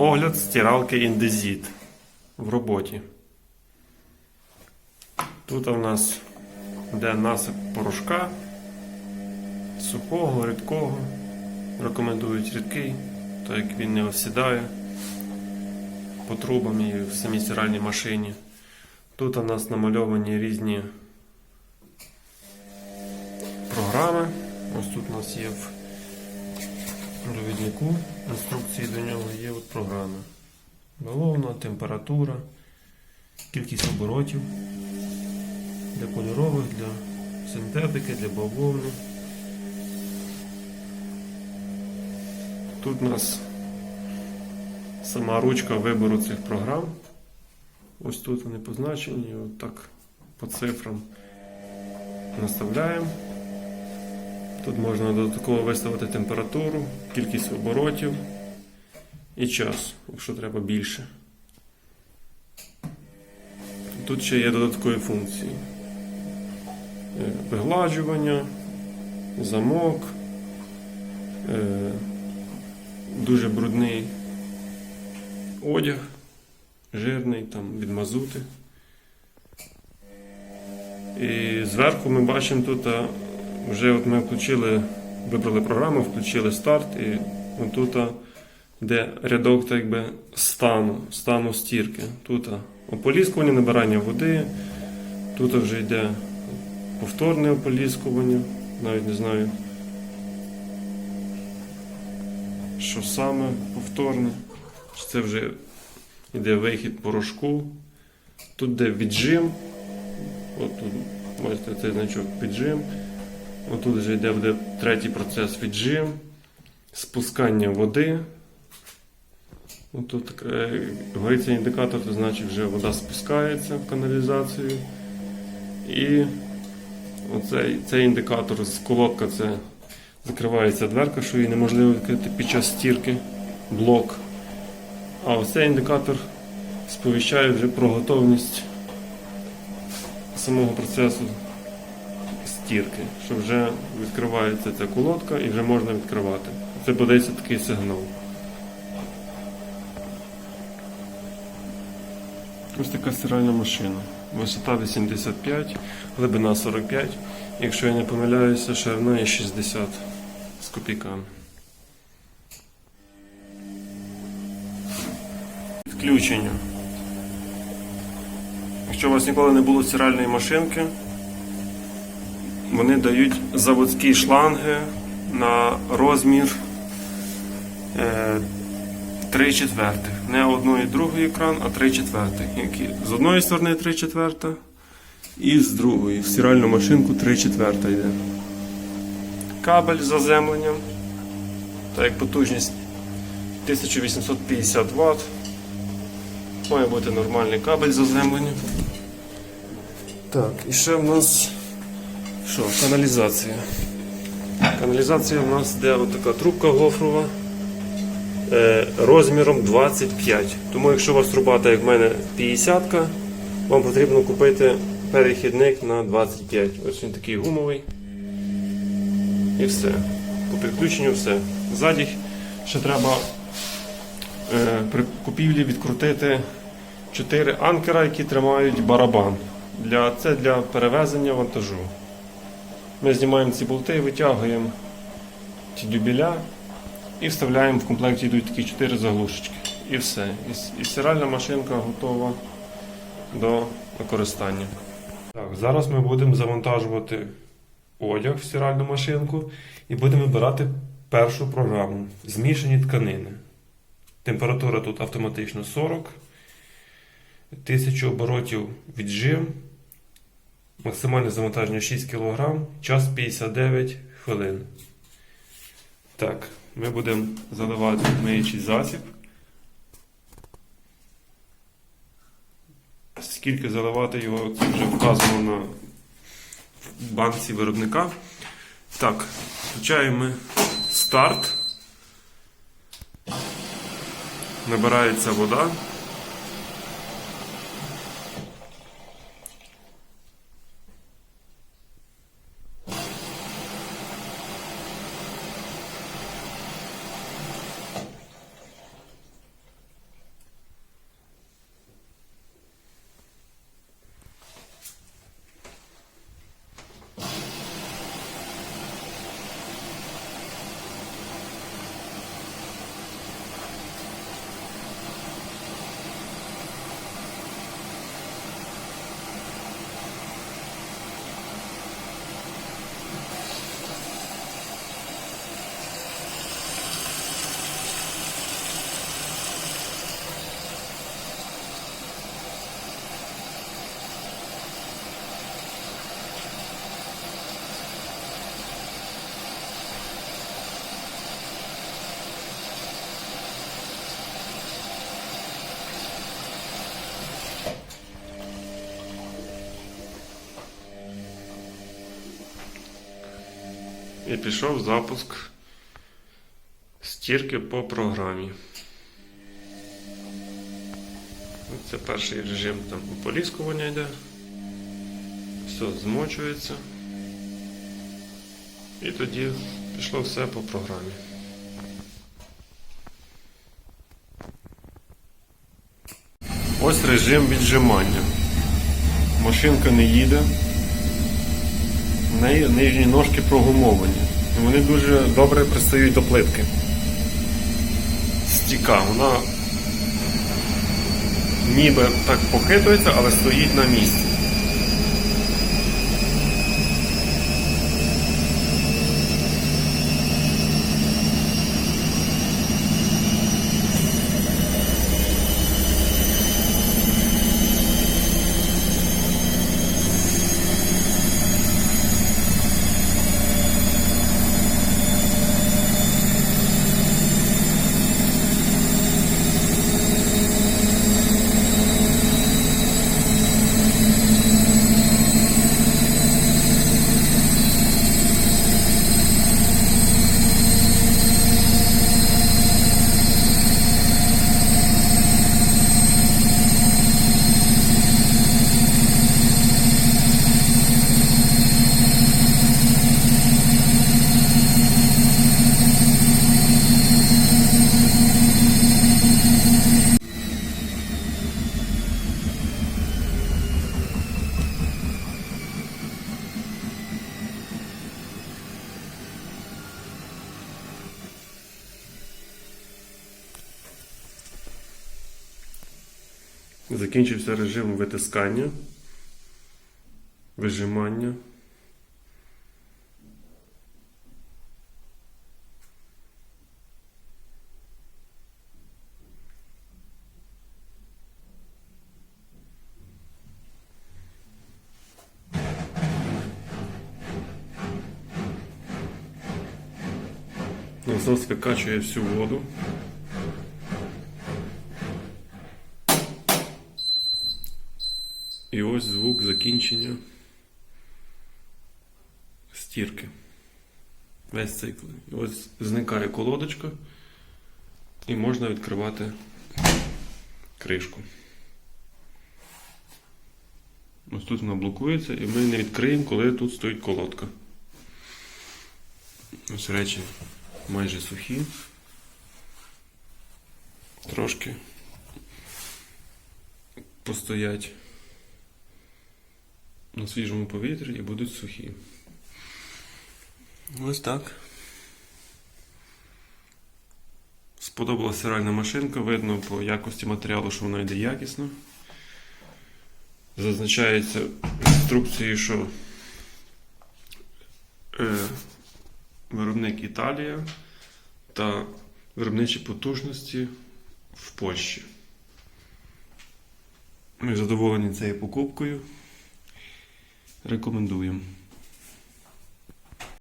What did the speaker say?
Огляд стиралки індезіт в роботі. Тут у нас йде насип порошка, сухого, рідкого. Рекомендують рідкий, так як він не осідає по трубам і в самій стиральній машині. Тут у нас намальовані різні програми. Ось тут у нас є в довіднику інструкції до нього є от програми. Головна, температура, кількість оборотів для кольорових, для синтетики, для бавовни. Тут у нас сама ручка вибору цих програм. Ось тут вони позначені, от так по цифрам наставляємо. Тут можна додатково виставити температуру, кількість оборотів і час, якщо треба більше. Тут ще є додаткові функції. Е, Вигладжування, замок, е, дуже брудний одяг, жирний, там, від мазути. І зверху ми бачимо тут вже от ми включили, вибрали програму, включили старт, і тут йде рядок так якби, стану, стану стірки. Тут ополіскування, набирання води, тут вже йде повторне ополіскування, навіть не знаю, що саме повторне. Це вже йде вихід порошку. Тут йде віджим. От тут, бачите, цей значок віджим. Отут вже йде буде третій процес віджим, спускання води. Отут е, гориться індикатор, це значить вже вода спускається в каналізацію. І оцей, цей індикатор з колодка це закривається дверка, що її неможливо відкрити під час стірки, блок. А ось цей індикатор сповіщає вже про готовність самого процесу стірки, що вже відкривається ця колодка і вже можна відкривати. Це подається такий сигнал. Ось така стиральна машина. Висота 85, глибина 45. Якщо я не помиляюся, ширина є 60 з копійками. Включення. Якщо у вас ніколи не було стиральної машинки, вони дають заводські шланги на розмір е, 3 четвертих. Не одної другої екран, а 3 четвертих. Які з одної сторони 3 четверта і з другої. В стиральну машинку 3 четверта йде. Кабель з заземленням. Так як потужність 1850 Вт. Має бути нормальний кабель заземлення. Так, і ще в нас що, каналізація. Каналізація в нас йде така трубка гофрова е, розміром 25. Тому якщо у вас труба, так як в мене 50, вам потрібно купити перехідник на 25. Ось він такий гумовий. І все. По підключенню все. Ззаді ще треба е, при купівлі відкрутити 4 анкера, які тримають барабан. Для, це для перевезення вантажу. Ми знімаємо ці болти, витягуємо ці дюбіля і вставляємо в комплекті йдуть такі 4 заглушечки. І все. І, і стиральна машинка готова до використання. Так, зараз ми будемо завантажувати одяг в стиральну машинку і будемо вибирати першу програму змішані тканини. Температура тут автоматично 40. 1000 оборотів віджим. Максимальне завантаження 6 кг, час 59 хвилин. Так, ми будемо заливати миючий засіб. Скільки заливати його, це вже вказано на банці виробника. Так, включаємо старт. Набирається вода. І пішов запуск стірки по програмі. Це перший режим там ополіскування йде. Все змочується. І тоді пішло все по програмі. Ось режим віджимання. Машинка не їде. В неї нижні ножки прогумовані. Вони дуже добре пристають до плитки. Стіка, вона ніби так похитується, але стоїть на місці. Закінчився режим витискання, вижимання. Насос викачує всю воду. І ось звук закінчення стірки. Весь цикл. Ось зникає колодочка, і можна відкривати кришку. Ось тут вона блокується, і ми не відкриємо, коли тут стоїть колодка. Ось речі майже сухі. Трошки постоять на свіжому повітрі і будуть сухі. Ось так. Сподобалася стиральна машинка, видно по якості матеріалу, що вона йде якісно. Зазначається в інструкції, що е, виробник Італія та виробничі потужності в Польщі. Ми задоволені цією покупкою. Рекомендуємо.